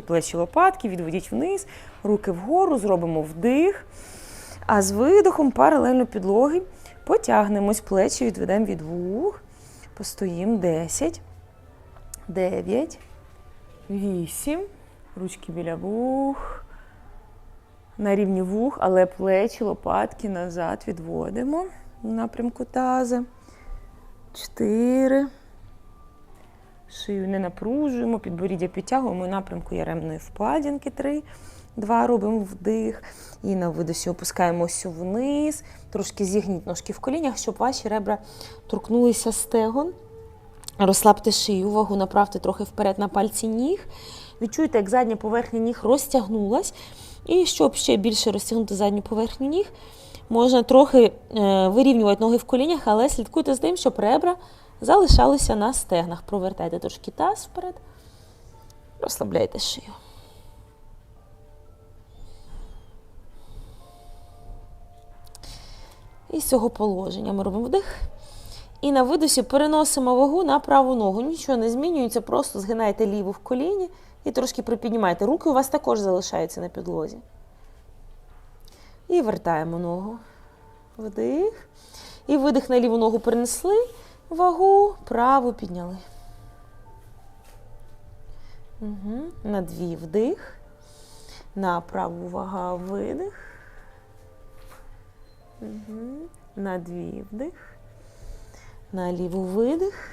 Плечі лопатки, відведіть вниз, руки вгору, зробимо вдих. А з видохом паралельно підлоги потягнемось, плечі відведемо від вух. Постоїмо 10, 9, 8. Ручки біля вух. На рівні вух, але плечі, лопатки назад відводимо в напрямку таза. 4. Шию не напружуємо, підборіддя підтягуємо напрямку яремної впадінки. 3. Два робимо вдих. І на видосі опускаємося вниз. Трошки зігніть ножки в колінях, щоб ваші ребра торкнулися стегон. Розслабте шию, вагу направте трохи вперед на пальці ніг. Відчуйте, як задня поверхня ніг розтягнулась. І щоб ще більше розтягнути задню поверхню ніг, можна трохи е, вирівнювати ноги в колінях, але слідкуйте з тим, щоб ребра залишалися на стегнах. Провертайте трошки таз вперед. Розслабляйте шию. І з цього положення ми робимо вдих. І на видосі переносимо вагу на праву ногу. Нічого не змінюється, просто згинаєте ліву в коліні і трошки припіднімаєте. Руки у вас також залишаються на підлозі. І вертаємо ногу. Вдих. І видих на ліву ногу перенесли. Вагу праву підняли. Угу. На дві вдих. На праву вага видих. Угу. На дві вдих. На ліву видих.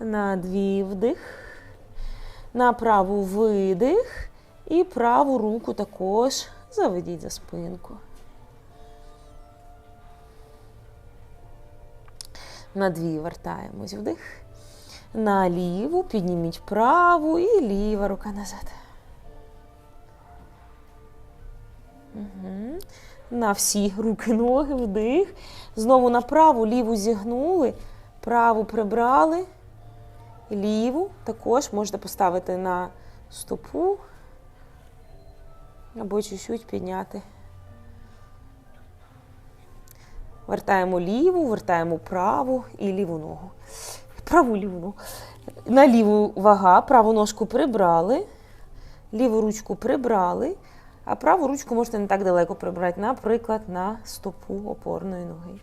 На дві вдих. На праву видих. І праву руку також заведіть за спинку. На дві вертаємось вдих. На ліву підніміть праву і ліва рука назад. Угу. На всі руки, ноги, вдих. Знову на праву, ліву зігнули, праву прибрали, ліву також можете поставити на стопу або чуть-чуть підняти. Вертаємо ліву, вертаємо праву і ліву ногу. Праву ліву ногу. На ліву вага, праву ножку прибрали, ліву ручку прибрали, а праву ручку можете не так далеко прибрати, наприклад, на стопу опорної ноги.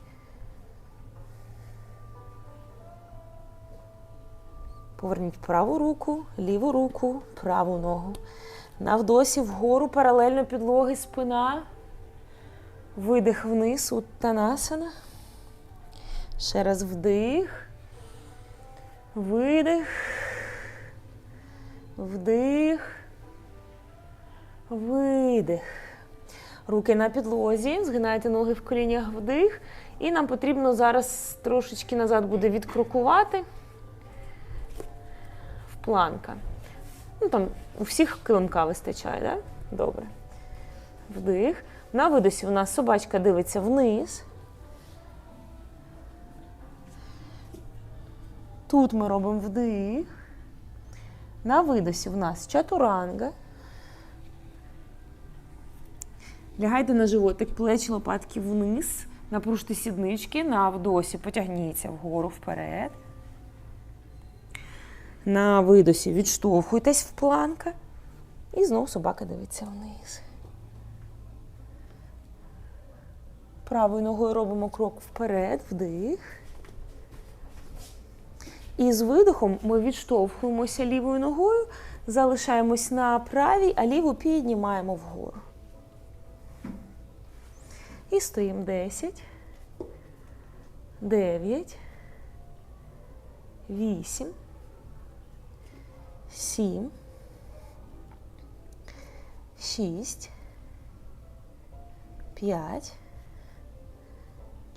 Поверніть праву руку, ліву руку, праву ногу. На вдосі вгору паралельно підлоги спина. Видих вниз, уттанасана. Ще раз вдих. Видих. Вдих. Видих. Руки на підлозі. Згинайте ноги в колінях вдих. І нам потрібно зараз трошечки назад буде відкрокувати. В планка. Ну, там у всіх килимка вистачає, так? Да? Добре. Вдих. На видосі у нас собачка дивиться вниз. Тут ми робимо вдих. На видосі в нас чатуранга. Лягайте на животик, плечі лопатки вниз. Напружте сіднички. На вдосі потягніться вгору вперед. На видосі відштовхуйтесь в планка. І знову собака дивиться вниз. Правою ногою робимо крок вперед, вдих. І з видихом ми відштовхуємося лівою ногою, залишаємось на правій, а ліву піднімаємо вгору. І стоїмо 10, 9, 8, 7, 6, 5,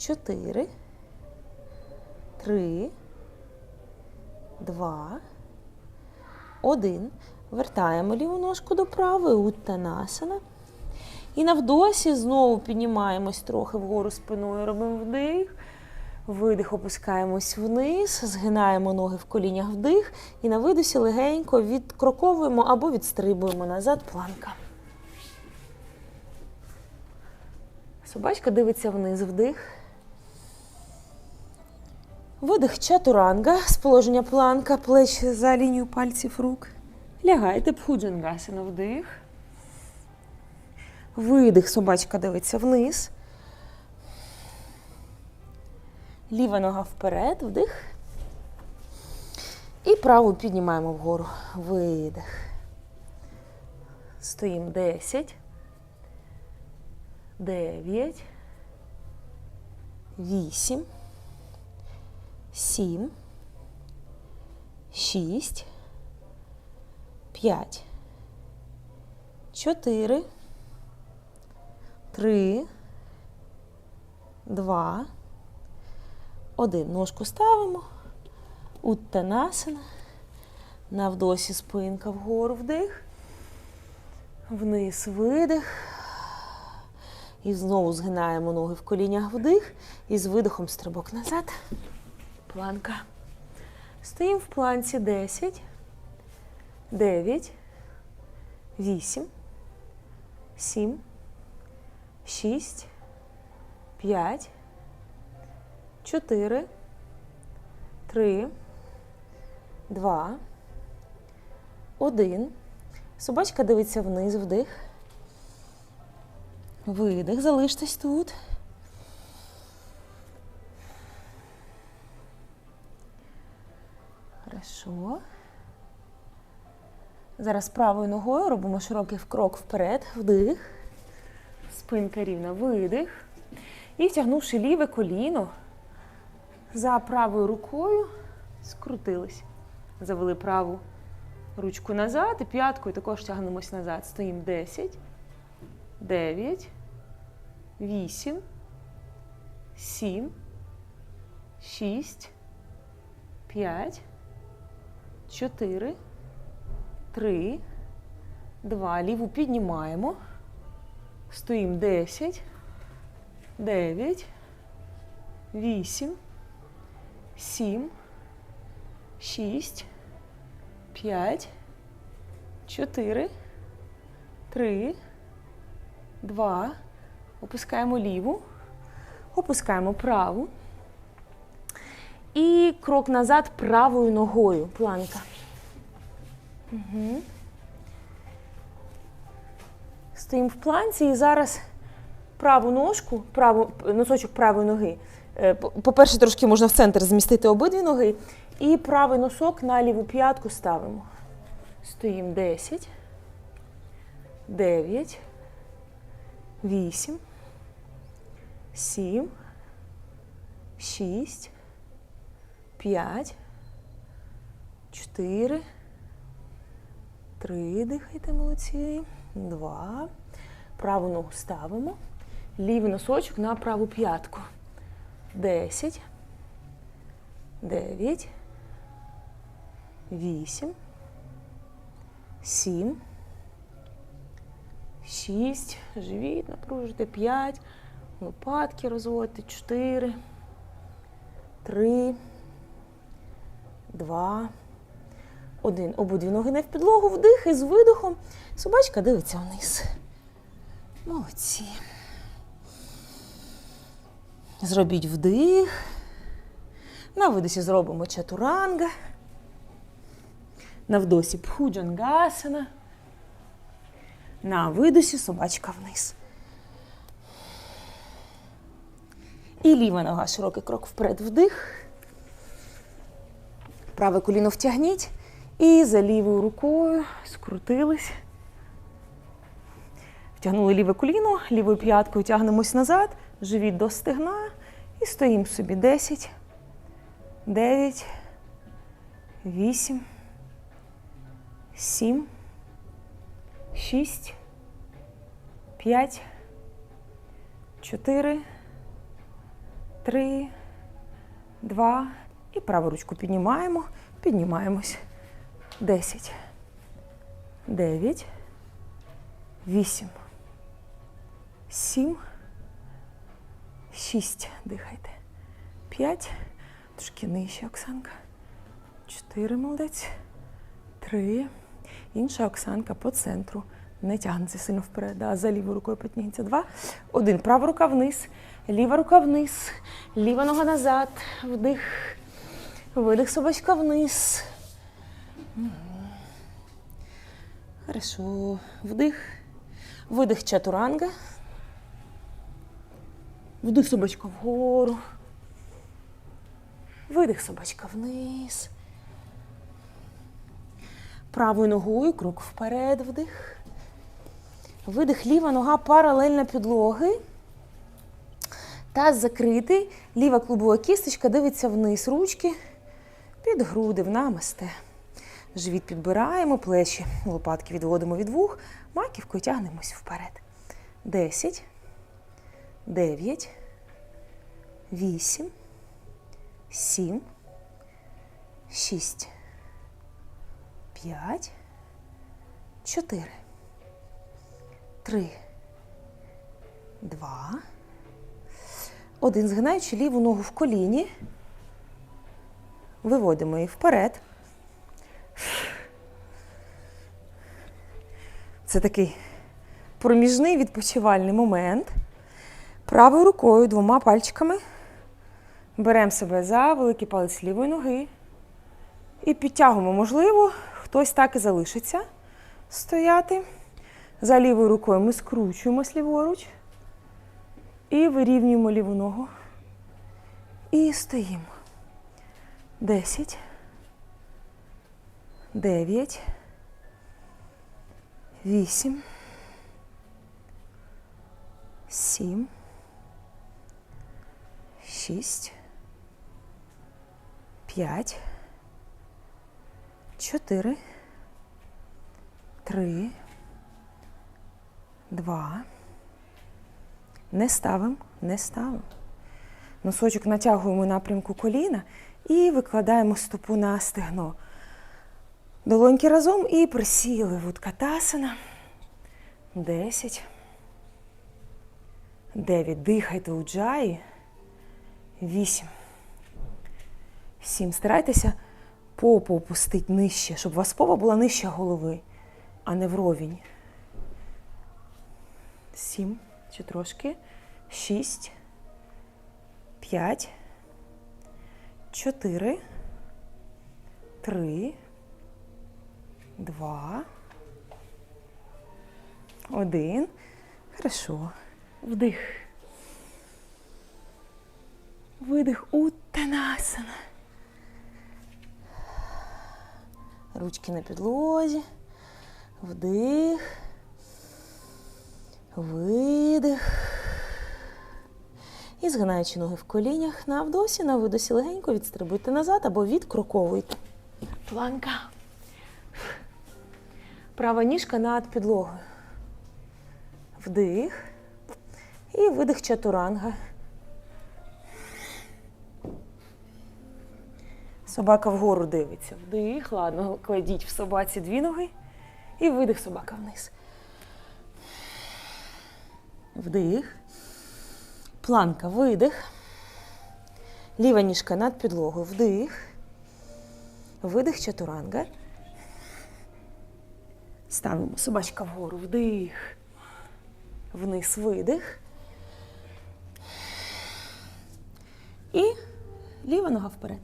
4, 3, 2, 1. Вертаємо ліву ножку до правої, уттанасана. І на вдосі знову піднімаємось трохи вгору спиною, робимо вдих. Видих, опускаємось вниз, згинаємо ноги в колінях вдих. І на видосі легенько відкроковуємо або відстрибуємо назад планка. Собачка дивиться вниз вдих. Видих чатуранга з положення планка, плечі за лінію пальців рук. Лягайте, бхуджангасана, вдих. Видих, собачка дивиться вниз. Ліва нога вперед, вдих. І праву піднімаємо вгору. Видих. Стоїмо 10. 9. 8. 7. 6. 5. 4. 3. 2. Один. Ножку ставимо. Уттанасана. На вдосі спинка вгору вдих. Вниз видих. І знову згинаємо ноги в колінях вдих. І з видихом стрибок назад. Планка. Стоїмо в планці 10, 9, 8, 7, 6, 5, 4, 3, 2, 1. Собачка дивиться вниз, вдих. Видих, залиштесь тут. Хорошо. Зараз правою ногою робимо широкий крок вперед, вдих. Спинка рівна, видих. І втягнувши ліве коліно за правою рукою, скрутились. Завели праву ручку назад і п'яткою також тягнемось назад. Стоїмо 10, 9, 8, 7, 6, 5, 4, 3, 2. Ліву піднімаємо. Стоїмо 10, 9, 8, 7, 6, 5, 4, 3, 2. Опускаємо ліву, опускаємо праву. І крок назад правою ногою. Планка. Угу. Стоїмо в планці і зараз праву ножку, праву, носочок правої ноги. Е, по- По-перше, трошки можна в центр змістити обидві ноги. І правий носок на ліву п'ятку ставимо. Стоїмо 10, 9, 8, 7, 6, 5, 4, 3, дихайте, молодці, 2. Праву ногу ставимо. Лівий носочок на праву п'ятку. 10, 9, 8, 7, 6, живіт напружуйте, 5, лопатки розводьте, 4, 3, 2, 1. Обидві ноги не в підлогу, вдих і з видихом. Собачка дивиться вниз. Молодці. Зробіть вдих. На видосі зробимо чатуранга. На вдосі пхуджангасана. На видосі собачка вниз. І ліва нога, широкий крок вперед, вдих. Праве коліно втягніть. І за лівою рукою скрутились. Втягнули ліве коліно, лівою п'яткою тягнемось назад, живіт до стегна і стоїмо собі 10, 9, 8, 7, 6, 5, 4, 3, 2. І праву ручку піднімаємо, піднімаємось. 10, 9, 8, 7, 6. Дихайте. 5. Трошки нижче, Оксанка. 4, молодець. 3. Інша Оксанка по центру. Не тягнеться сильно вперед, а за лівою рукою потягніться. Два. Один. Права рука вниз. Ліва рука вниз. Ліва нога назад. Вдих. Видих собачка вниз. Хорошо. Вдих. Видих чатуранга. Вдих собачка вгору. Видих собачка вниз. Правою ногою крок вперед, вдих. Видих, ліва нога паралельно підлоги. Таз закритий, ліва клубова кісточка дивиться вниз, ручки під груди в намасте. Живіт підбираємо, плечі, лопатки відводимо від вух, маківкою тягнемось вперед. Десять, дев'ять, вісім, сім, шість, п'ять, чотири, три, два. Один, згинаючи ліву ногу в коліні, виводимо її вперед. Це такий проміжний відпочивальний момент. Правою рукою двома пальчиками беремо себе за великий палець лівої ноги і підтягуємо. Можливо, хтось так і залишиться стояти. За лівою рукою ми скручуємось ліворуч. І вирівнюємо ліву ногу. І стоїмо. Десять. Дев'ять. Вісім. Сім. Шість. П'ять. Чотири. Три. Два. Не ставимо, не ставимо. Носочок натягуємо напрямку коліна і викладаємо стопу на стегно. Долоньки разом і присіли в уткатасана. Десять. Дев'ять. Дихайте у джаї. Вісім. Сім. Старайтеся попу опустити нижче, щоб у вас попа була нижче голови, а не вровень. Сім. Чи трошки. Шість. П'ять. Чотири. Три. Два. Один. Хорошо. Вдих. Видих. Уттанасана. Ручки на підлозі. Вдих. Видих. І згинаючи ноги в колінях, на вдосі, на видосі легенько відстрибуйте назад або відкроковуйте. Планка. Права ніжка над підлогою. Вдих. І видих чатуранга. Собака вгору дивиться. Вдих. Ладно, кладіть в собаці дві ноги. І видих собака вниз. Вдих. Планка, видих. Ліва ніжка над підлогою. Вдих. Видих чатуранга. Ставимо собачка вгору. Вдих. Вниз видих. І ліва нога вперед.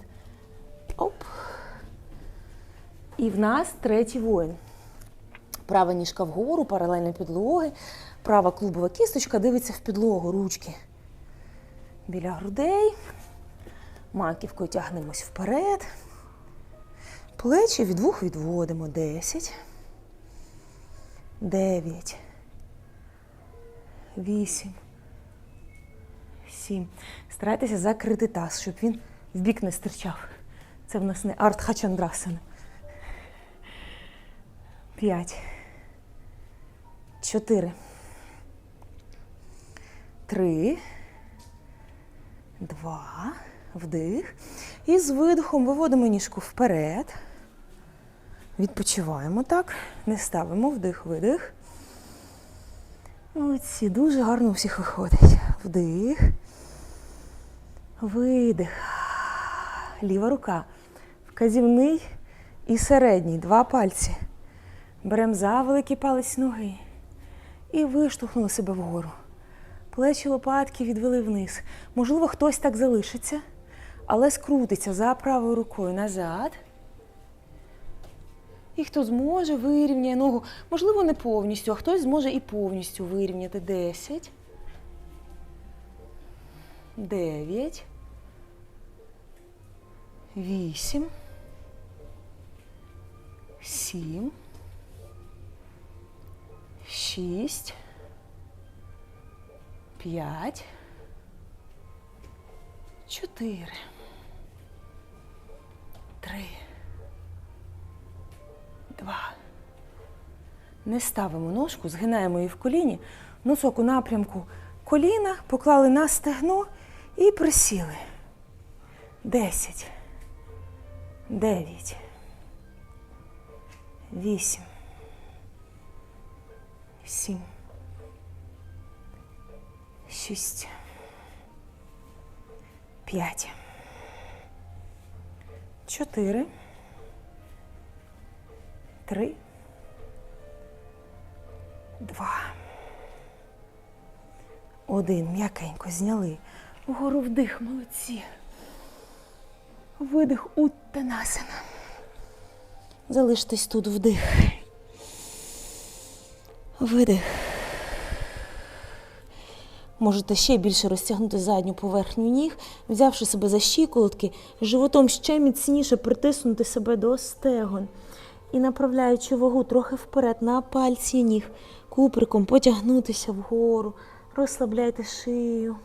Оп. І в нас третій воїн. Права ніжка вгору, паралельно підлоги. Права клубова кісточка дивиться в підлогу, ручки біля грудей. Маківкою тягнемось вперед. Плечі від вух відводимо. Десять. Дев'ять. Вісім. Сім. Старайтеся закрити таз, щоб він в бік не стирчав. Це в нас не артхачандрасана. П'ять. Чотири. Три. Два. Вдих. І з видихом виводимо ніжку вперед. Відпочиваємо так. Не ставимо вдих, видих. Молодці, дуже гарно у всіх виходить. Вдих. Видих. Ліва рука. Вказівний і середній. Два пальці. Беремо за великий палець ноги. І виштовхнули себе вгору. Плечі лопатки відвели вниз. Можливо, хтось так залишиться, але скрутиться за правою рукою назад. І хто зможе, вирівняє ногу. Можливо, не повністю, а хтось зможе і повністю вирівняти. Десять. Дев'ять. Вісім. Сім. Шість. П'ять. Чотири. Три. Два. Не ставимо ножку, згинаємо її в коліні, носок у напрямку коліна, поклали на стегно і присіли. Десять. Дев'ять. Вісім. Сім. Шість. П'ять. Чотири. Три. Два. Один. М'якенько зняли. Вгору вдих, молодці. Видих Уттанасана. Залиштесь тут вдих. Видих. Можете ще більше розтягнути задню поверхню ніг, взявши себе за щиколотки, животом ще міцніше притиснути себе до стегон. І направляючи вагу трохи вперед на пальці ніг, куприком потягнутися вгору, розслабляйте шию.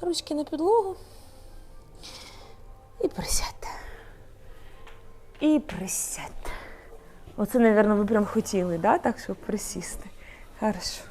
Ручки на підлогу. І присядьте. І присядьте. Оце, мабуть, ви прям хотіли, да? так, щоб присісти. Хорошо.